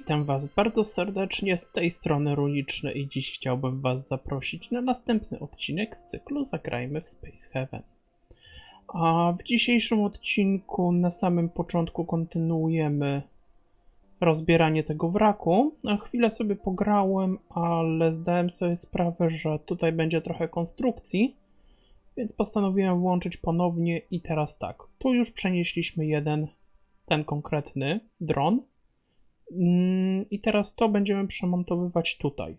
Witam Was bardzo serdecznie z tej strony Runiczny i dziś chciałbym Was zaprosić na następny odcinek z cyklu Zagrajmy w Space Heaven. A w dzisiejszym odcinku na samym początku kontynuujemy rozbieranie tego wraku. Chwilę sobie pograłem, ale zdałem sobie sprawę, że tutaj będzie trochę konstrukcji, więc postanowiłem włączyć ponownie i teraz tak. Tu już przenieśliśmy jeden, ten konkretny dron. Mm, I teraz to będziemy przemontowywać tutaj.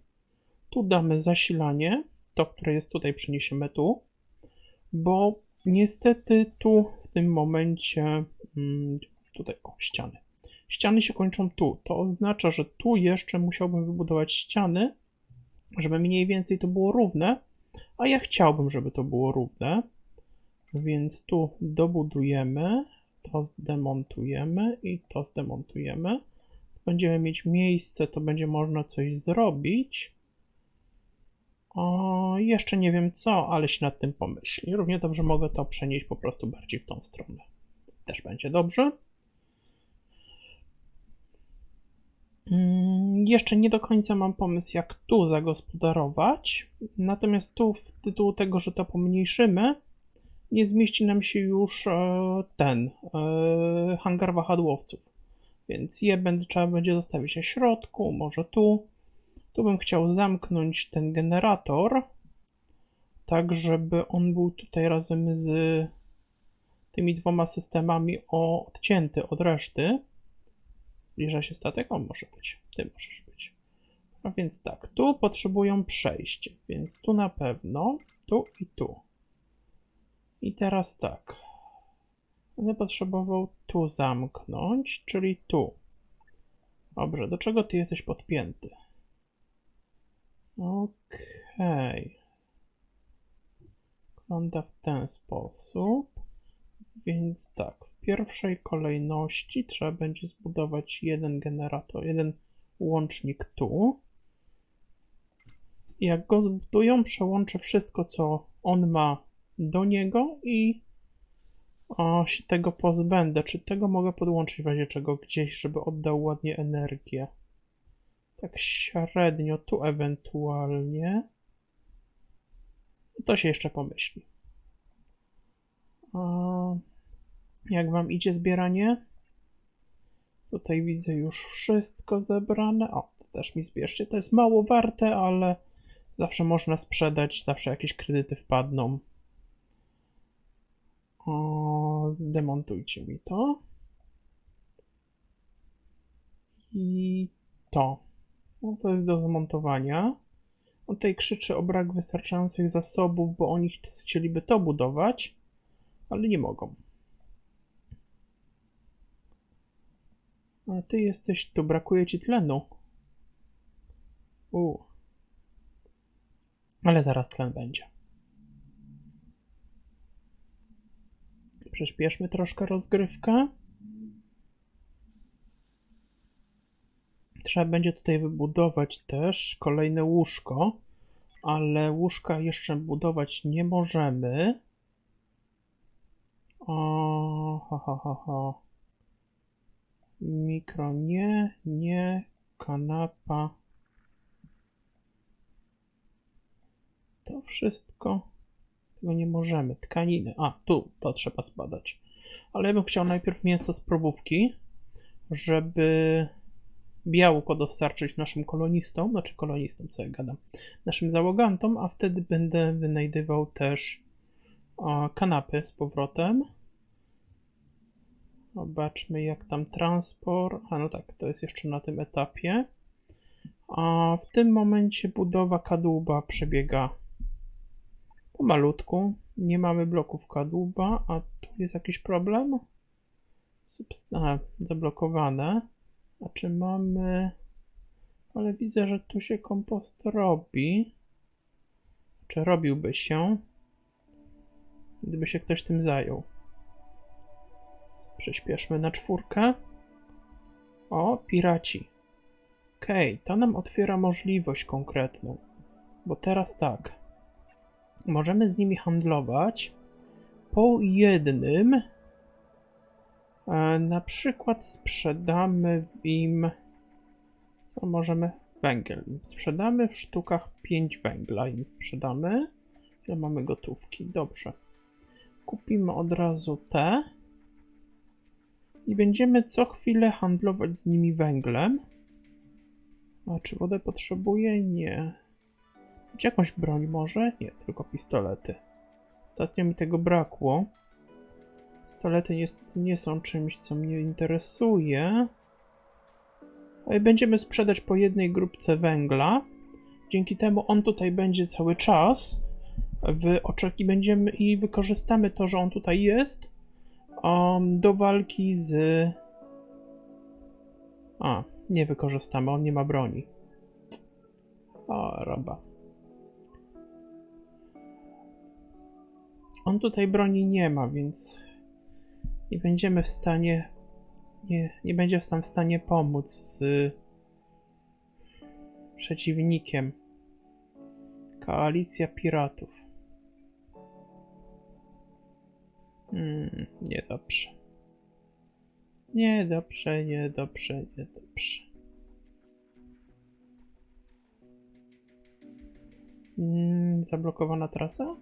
Tu damy zasilanie, to, które jest tutaj, przeniesiemy tu, bo niestety tu w tym momencie, mm, tutaj, o, ściany. Ściany się kończą tu. To oznacza, że tu jeszcze musiałbym wybudować ściany, żeby mniej więcej to było równe, a ja chciałbym, żeby to było równe, więc tu dobudujemy, to zdemontujemy i to zdemontujemy będziemy mieć miejsce, to będzie można coś zrobić. O, jeszcze nie wiem co, ale się nad tym pomyśli. Równie dobrze mogę to przenieść po prostu bardziej w tą stronę. Też będzie dobrze. Mm, jeszcze nie do końca mam pomysł, jak tu zagospodarować. Natomiast tu, w tytułu tego, że to pomniejszymy, nie zmieści nam się już e, ten e, hangar wahadłowców. Więc je będzie, trzeba będzie zostawić na środku, może tu. Tu bym chciał zamknąć ten generator, tak żeby on był tutaj razem z tymi dwoma systemami odcięty od reszty. Zbliża się statek? On może być. Ty możesz być. A więc tak, tu potrzebują przejść, więc tu na pewno, tu i tu. I teraz tak. Będę potrzebował tu zamknąć, czyli tu. Dobrze, do czego ty jesteś podpięty? Okej. Okay. Wygląda w ten sposób. Więc tak, w pierwszej kolejności trzeba będzie zbudować jeden generator, jeden łącznik tu. Jak go zbudują, przełączę wszystko, co on ma do niego i o, się tego pozbędę. Czy tego mogę podłączyć w razie czego gdzieś, żeby oddał ładnie energię? Tak średnio, tu ewentualnie. To się jeszcze pomyśli. A, jak wam idzie zbieranie? Tutaj widzę już wszystko zebrane. O, to też mi zbierzcie. To jest mało warte, ale zawsze można sprzedać, zawsze jakieś kredyty wpadną. O, zdemontujcie mi to. I to. No to jest do zamontowania. On tutaj krzyczy o brak wystarczających zasobów, bo oni chcieliby to budować, ale nie mogą. A ty jesteś tu, brakuje ci tlenu. U. Ale zaraz tlen będzie. Przyspieszmy troszkę rozgrywkę. Trzeba będzie tutaj wybudować też kolejne łóżko, ale łóżka jeszcze budować nie możemy. O, ho, ho, ho, ho. Mikro nie, nie, kanapa. To wszystko tego nie możemy. Tkaniny. A, tu to trzeba zbadać. Ale ja bym chciał najpierw mięso z probówki, żeby białko dostarczyć naszym kolonistom, znaczy kolonistom, co ja gadam, naszym załogantom, a wtedy będę wynajdywał też o, kanapy z powrotem. Zobaczmy, jak tam transport. A no tak, to jest jeszcze na tym etapie. A w tym momencie budowa kadłuba przebiega Pomalutku. Nie mamy bloków kadłuba, a tu jest jakiś problem? Aha, zablokowane. A czy mamy... Ale widzę, że tu się kompost robi. Czy robiłby się? Gdyby się ktoś tym zajął. Przyspieszmy na czwórkę. O, piraci. Okej, okay, to nam otwiera możliwość konkretną. Bo teraz tak możemy z nimi handlować po jednym. E, na przykład sprzedamy im To możemy węgiel sprzedamy. W sztukach 5 węgla im sprzedamy. Ile mamy gotówki? Dobrze. Kupimy od razu te. I będziemy co chwilę handlować z nimi węglem. A czy wodę potrzebuje? Nie. Czy jakąś broń może? Nie, tylko pistolety. Ostatnio mi tego brakło. Pistolety niestety nie są czymś, co mnie interesuje. Ale Będziemy sprzedać po jednej grupce węgla. Dzięki temu on tutaj będzie cały czas. W oczeki będziemy i wykorzystamy to, że on tutaj jest um, do walki z. A, nie wykorzystamy, on nie ma broni. O, roba. On tutaj broni nie ma, więc nie będziemy w stanie. Nie, nie będzie nam w stanie pomóc z przeciwnikiem. Koalicja piratów. Hmm, niedobrze. Niedobrze, niedobrze, niedobrze. Mm, zablokowana trasa?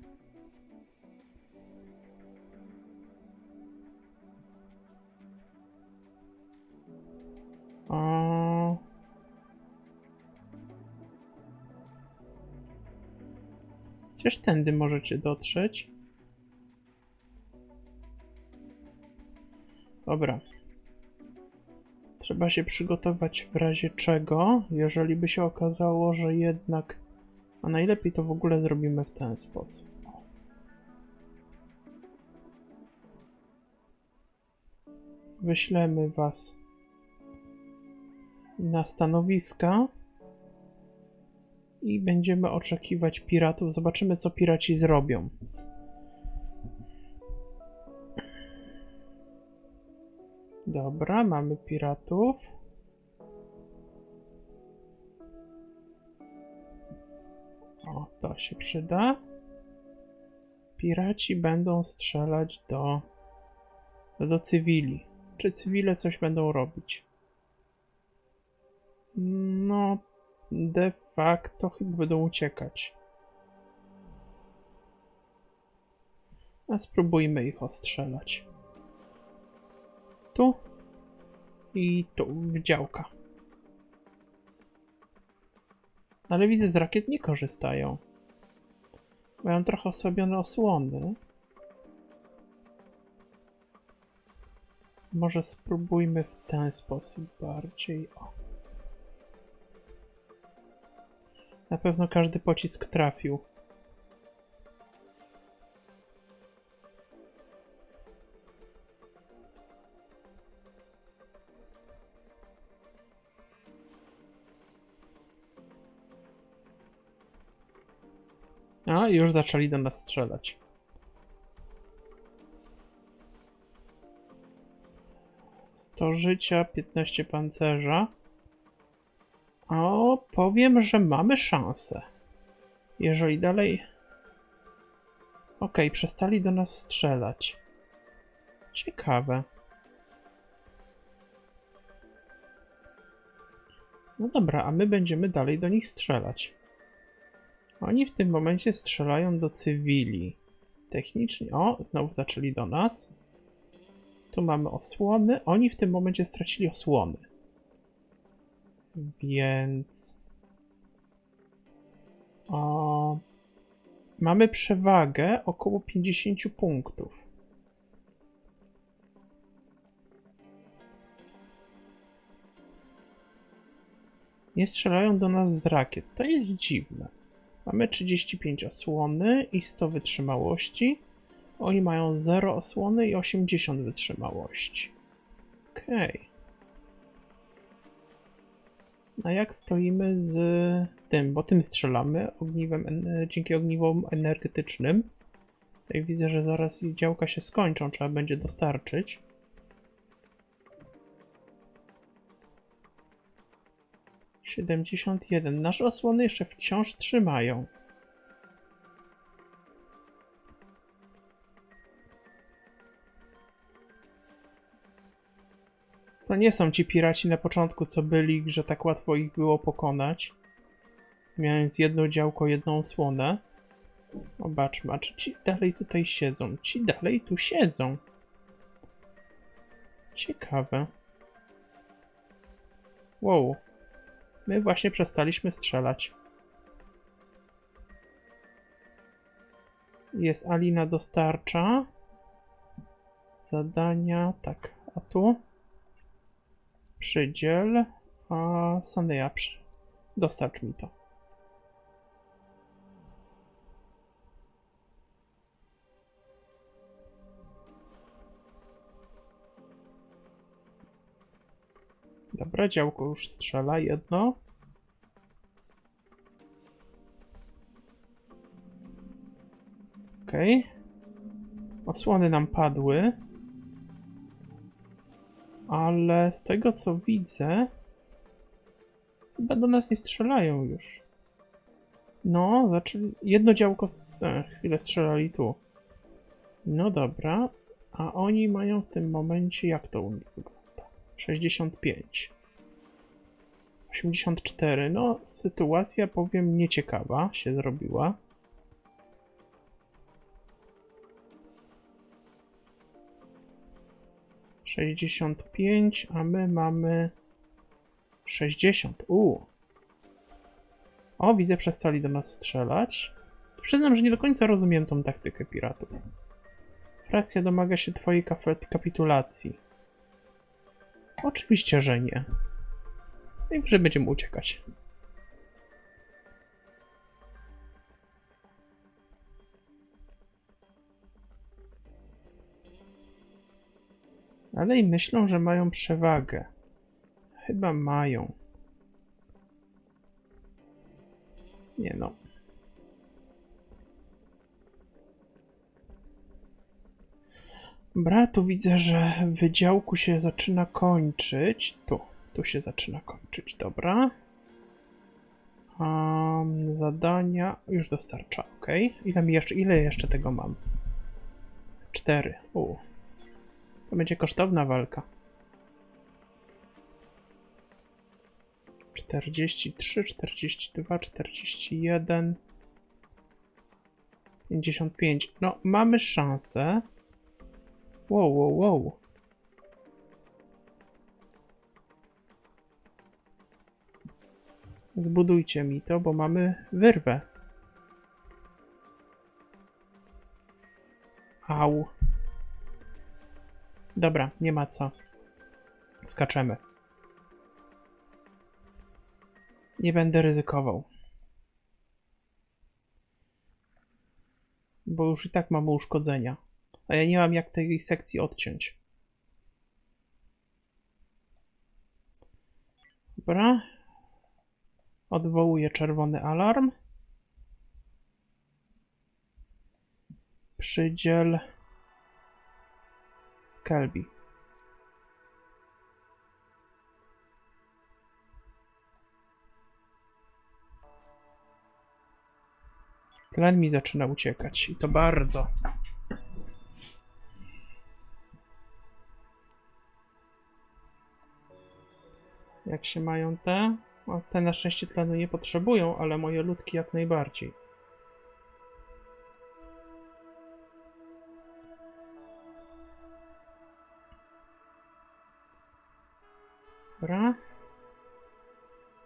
Chociaż tędy możecie dotrzeć. Dobra. Trzeba się przygotować w razie czego, jeżeli by się okazało, że jednak. A najlepiej to w ogóle zrobimy w ten sposób. Wyślemy was na stanowiska i będziemy oczekiwać piratów. Zobaczymy, co piraci zrobią. Dobra, mamy piratów. O, to się przyda. Piraci będą strzelać do, do cywili. Czy cywile coś będą robić? No, de facto chyba będą uciekać. A spróbujmy ich ostrzelać. Tu i tu, w działka. Ale widzę, z rakiet nie korzystają. Mają trochę osłabione osłony. Może spróbujmy w ten sposób bardziej. O. Na pewno każdy pocisk trafił. A, już zaczęli do nas strzelać. Sto życia, 15 pancerza. O, powiem, że mamy szansę. Jeżeli dalej... Okay, przestali do nas strzelać. Ciekawe. No dobra, a my będziemy dalej do nich strzelać. Oni w tym momencie strzelają do cywili. Technicznie. O, znowu zaczęli do nas. Tu mamy osłony. Oni w tym momencie stracili osłony. Więc. O, mamy przewagę około 50 punktów. Nie strzelają do nas z rakiet. To jest dziwne. Mamy 35 osłony i 100 wytrzymałości. Oni mają 0 osłony i 80 wytrzymałości. Okej. Okay. A jak stoimy z tym, bo tym strzelamy ogniwem, dzięki ogniwom energetycznym. Tutaj widzę, że zaraz działka się skończą, trzeba będzie dostarczyć. Siedemdziesiąt jeden. Nasze osłony jeszcze wciąż trzymają. To nie są ci piraci na początku, co byli, że tak łatwo ich było pokonać. Mając jedno działko, jedną osłonę. Zobaczmy, a czy ci dalej tutaj siedzą? Ci dalej tu siedzą. Ciekawe. Wow. My właśnie przestaliśmy strzelać. Jest Alina dostarcza. Zadania, tak. A tu? Przydziel. A Soneja, przy... dostarcz mi to. Dobra, działko już strzela jedno. Okej. Osłony nam padły. Ale z tego co widzę, chyba do nas nie strzelają już. No, znaczy jedno działko. E, chwilę strzelali tu. No dobra. A oni mają w tym momencie. Jak to u nich wygląda? 65. 84. No, sytuacja, powiem, nieciekawa się zrobiła. Sześćdziesiąt pięć, a my mamy sześćdziesiąt. U. O, widzę, przestali do nas strzelać. Przyznam, że nie do końca rozumiem tą taktykę piratów. Frakcja domaga się twojej kapitulacji. Oczywiście, że nie. Najwyżej będziemy uciekać. Ale i myślą, że mają przewagę. Chyba mają. Nie no. Dobra, tu widzę, że wydziałku się zaczyna kończyć. Tu, tu się zaczyna kończyć, dobra. Um, zadania już dostarcza, ok. Ile mi jeszcze, ile jeszcze tego mam? Cztery. U. To będzie kosztowna walka. 43, 42, 41, 55. No, mamy szansę. Wow, wow, wow. Zbudujcie mi to, bo mamy wyrwę. Au. Dobra, nie ma co. Skaczemy. Nie będę ryzykował. Bo już i tak mamy uszkodzenia. A ja nie mam jak tej sekcji odciąć. Dobra. Odwołuję czerwony alarm. Przydziel Kelby. Tlen mi zaczyna uciekać i to bardzo. Jak się mają te? O, te na szczęście tlenu nie potrzebują, ale moje ludki jak najbardziej.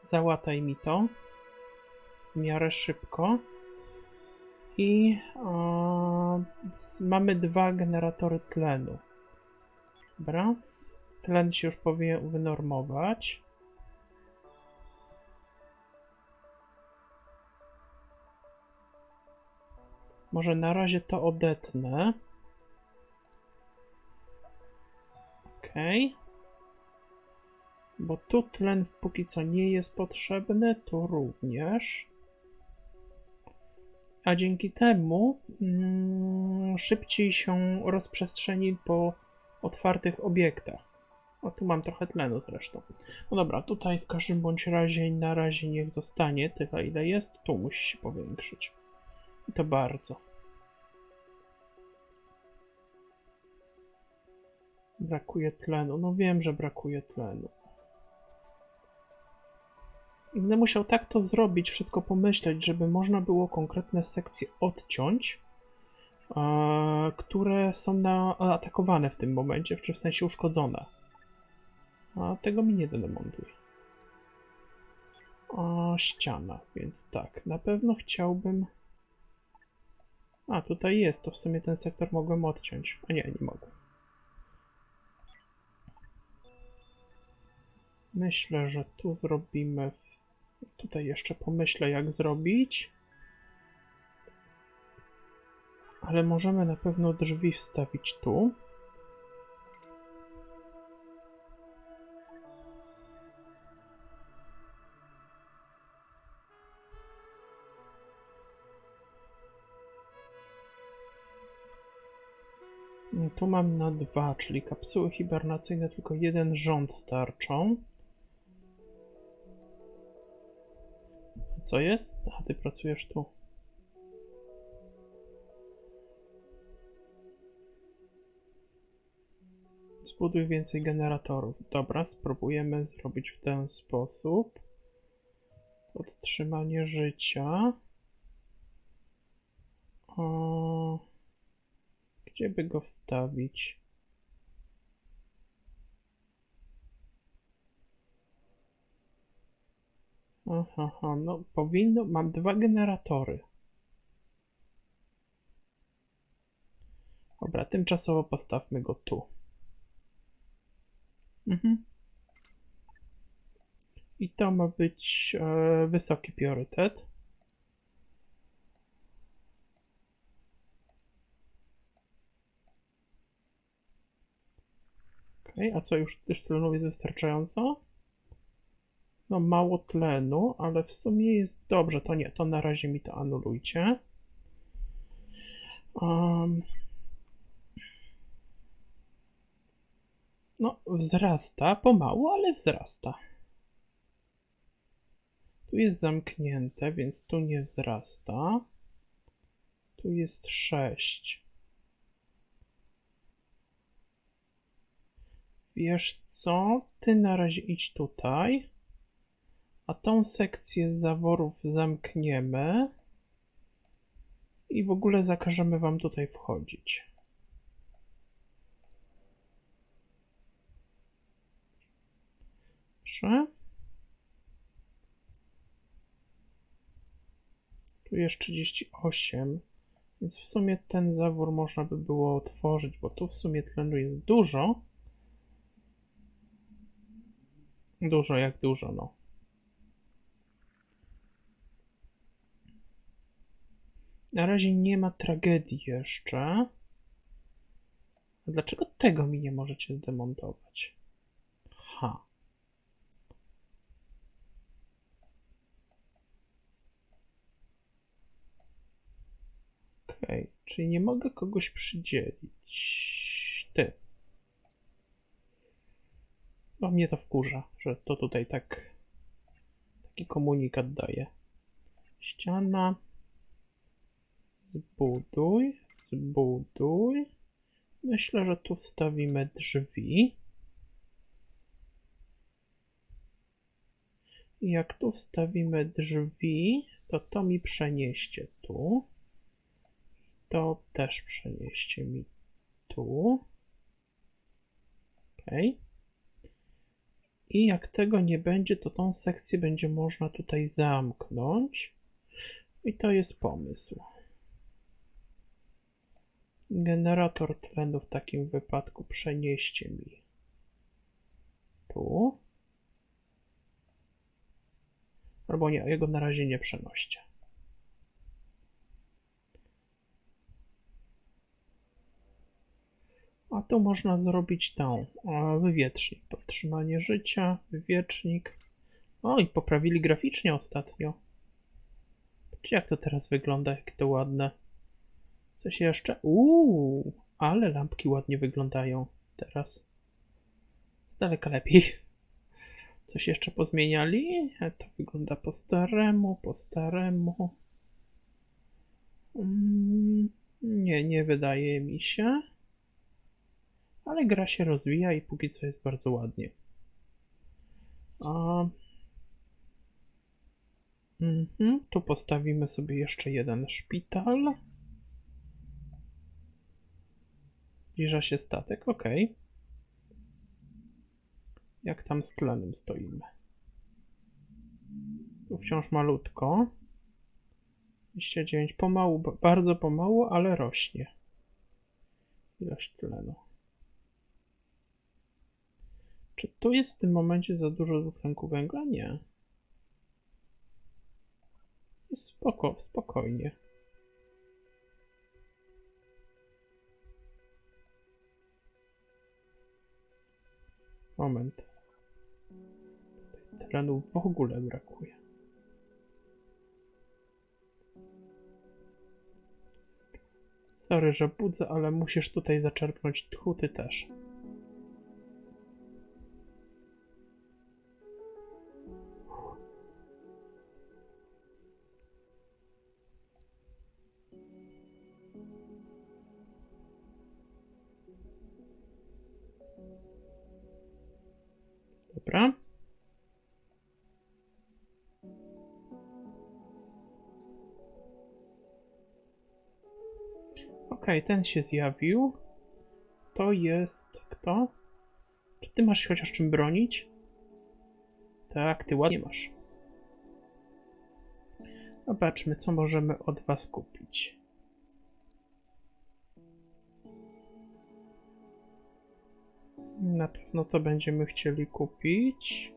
Załataj mi to. W miarę szybko. I o, z- mamy dwa generatory tlenu. Dobra. Tlen się już powinien wynormować. Może na razie to odetnę. Okej. Bo tu tlen póki co nie jest potrzebny, tu również. A dzięki temu mm, szybciej się rozprzestrzeni po otwartych obiektach. O, tu mam trochę tlenu zresztą. No dobra, tutaj w każdym bądź razie na razie niech zostanie tyle ile jest. Tu musi się powiększyć. I to bardzo. Brakuje tlenu. No wiem, że brakuje tlenu. Będę musiał tak to zrobić, wszystko pomyśleć, żeby można było konkretne sekcje odciąć, e, które są na, atakowane w tym momencie, czy w sensie uszkodzone. A tego mi nie demontuj. A ściana, więc tak, na pewno chciałbym. A, tutaj jest, to w sumie ten sektor mogłem odciąć. A nie, nie mogłem. Myślę, że tu zrobimy. W... Tutaj jeszcze pomyślę, jak zrobić. Ale możemy na pewno drzwi wstawić tu. Tu mam na dwa, czyli kapsuły hibernacyjne tylko jeden rząd starczą. Co jest? A ty pracujesz tu. Zbuduj więcej generatorów. Dobra, spróbujemy zrobić w ten sposób. Podtrzymanie życia. O... Gdzie by go wstawić? Aha, aha, no powinno. Mam dwa generatory. Dobra, tymczasowo postawmy go tu. Mhm. I to ma być e, wysoki priorytet. Okej, a co już, już tlenu jest wystarczająco? No mało tlenu, ale w sumie jest dobrze. To nie, to na razie mi to anulujcie. Um, no, wzrasta pomału, ale wzrasta. Tu jest zamknięte, więc tu nie wzrasta. Tu jest 6. Wiesz co? Ty na razie idź tutaj. A tą sekcję zaworów zamkniemy. I w ogóle zakażemy wam tutaj wchodzić. Proszę. Tu jest 38. Więc w sumie ten zawór można by było otworzyć, bo tu w sumie tlenu jest dużo. Dużo jak dużo, no. Na razie nie ma tragedii jeszcze. A dlaczego tego mi nie możecie zdemontować? Ha. Okej, okay. czyli nie mogę kogoś przydzielić. Ty. No mnie to wkurza, że to tutaj tak taki komunikat daje. Ściana. Zbuduj, zbuduj. Myślę, że tu wstawimy drzwi. I jak tu wstawimy drzwi, to to mi przenieście tu. To też przenieście mi tu. Ok. I jak tego nie będzie, to tą sekcję będzie można tutaj zamknąć. I to jest pomysł. Generator tlenu w takim wypadku przenieście mi tu. Albo nie, jego na razie nie przenoście. A tu można zrobić tą wywiecznik, podtrzymanie życia, wywiecznik. O, i poprawili graficznie ostatnio. Czy jak to teraz wygląda, jak to ładne. Coś jeszcze? Uuu, ale lampki ładnie wyglądają teraz. Z daleka lepiej. Coś jeszcze pozmieniali? To wygląda po staremu, po staremu. Mm, nie, nie wydaje mi się. Ale gra się rozwija i póki co jest bardzo ładnie. A... Mhm, tu postawimy sobie jeszcze jeden szpital. Zbliża się statek, ok. Jak tam z tlenem stoimy? Tu wciąż malutko. 29 pomału, ba- bardzo pomału, ale rośnie. Ilość tlenu. Czy tu jest w tym momencie za dużo dwutlenku węgla? Nie. Spoko, spokojnie. Moment. Tutaj w ogóle brakuje. Sorry, że budzę, ale musisz tutaj zaczerpnąć tchu, ty też. Okej, ten się zjawił. To jest kto? Czy ty masz chociaż czym bronić? Tak, ty ładnie masz. Zobaczmy, co możemy od was kupić. Na pewno to będziemy chcieli kupić.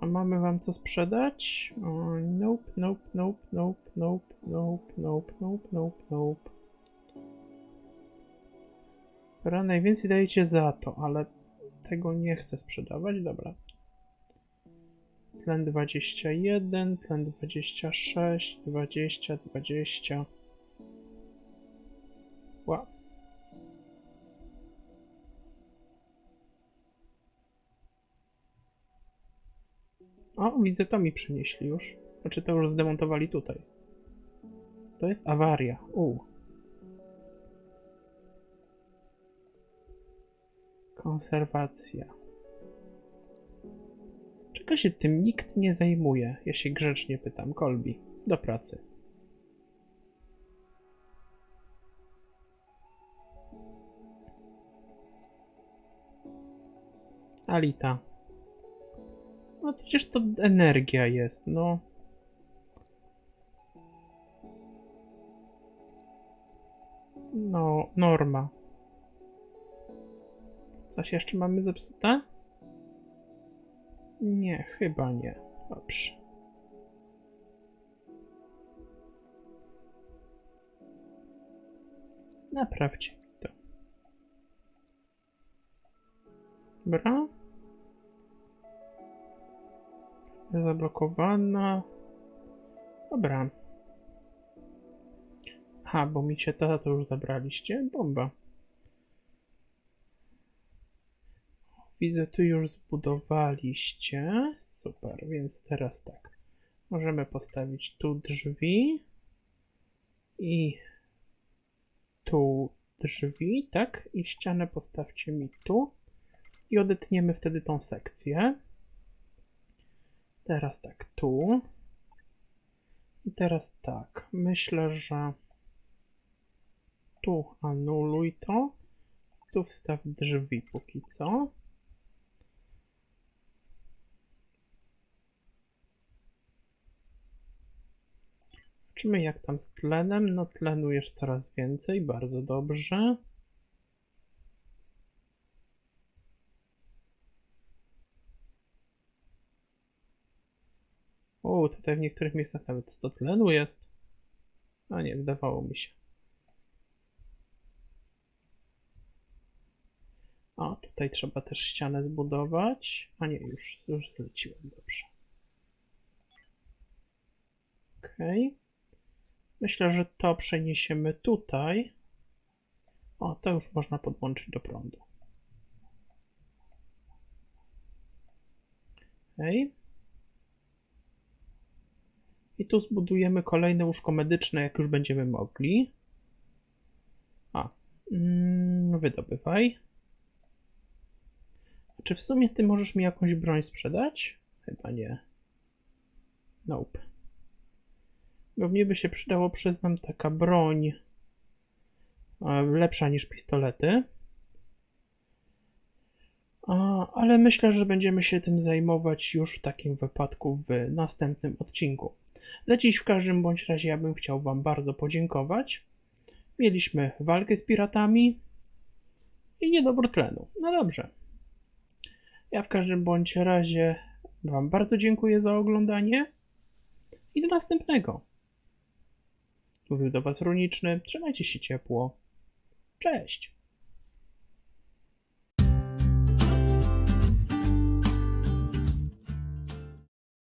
A mamy wam co sprzedać? Nope, nope, nope, nope, nope, nope, nope, nope, nope, nope. Dobra, najwięcej dajecie za to, ale tego nie chcę sprzedawać. Dobra. Tlen 21, tlen 26, 20, 20. Wow. O, widzę, to mi przynieśli już. Znaczy, to już zdemontowali tutaj. To jest? Awaria. U. Konserwacja. Czego się tym nikt nie zajmuje? Ja się grzecznie pytam. Kolbi, do pracy. Alita. No przecież to energia jest, no. No, norma. Coś jeszcze mamy zepsute? Nie, chyba nie. Dobrze. Naprawcie to. Dobra. Zablokowana. Dobra. Ha, bo mi się tata to już zabraliście. Bomba. Widzę, tu już zbudowaliście. Super, więc teraz tak. Możemy postawić tu drzwi. I tu drzwi, tak? I ścianę postawcie mi tu. I odetniemy wtedy tą sekcję. Teraz tak, tu. I teraz tak, myślę, że tu anuluj to. Tu wstaw drzwi póki co. Zobaczymy jak tam z tlenem. No tlenu jest coraz więcej, bardzo dobrze. O, tutaj w niektórych miejscach nawet 100 tlenu jest. A nie, wydawało mi się. O, tutaj trzeba też ścianę zbudować. A nie, już, już zleciłem, dobrze. Okej. Myślę, że to przeniesiemy tutaj. O, to już można podłączyć do prądu. Okej. I tu zbudujemy kolejne łóżko medyczne, jak już będziemy mogli. A, mm, wydobywaj. Czy w sumie ty możesz mi jakąś broń sprzedać? Chyba nie. Nope. Bo mnie by się przydało, przyznam, taka broń e, lepsza niż pistolety. Ale myślę, że będziemy się tym zajmować już w takim wypadku w następnym odcinku. Za dziś w każdym bądź razie ja bym chciał Wam bardzo podziękować. Mieliśmy walkę z piratami i niedobór tlenu. No dobrze. Ja w każdym bądź razie Wam bardzo dziękuję za oglądanie i do następnego. Mówił do Was Runiczny. Trzymajcie się ciepło. Cześć.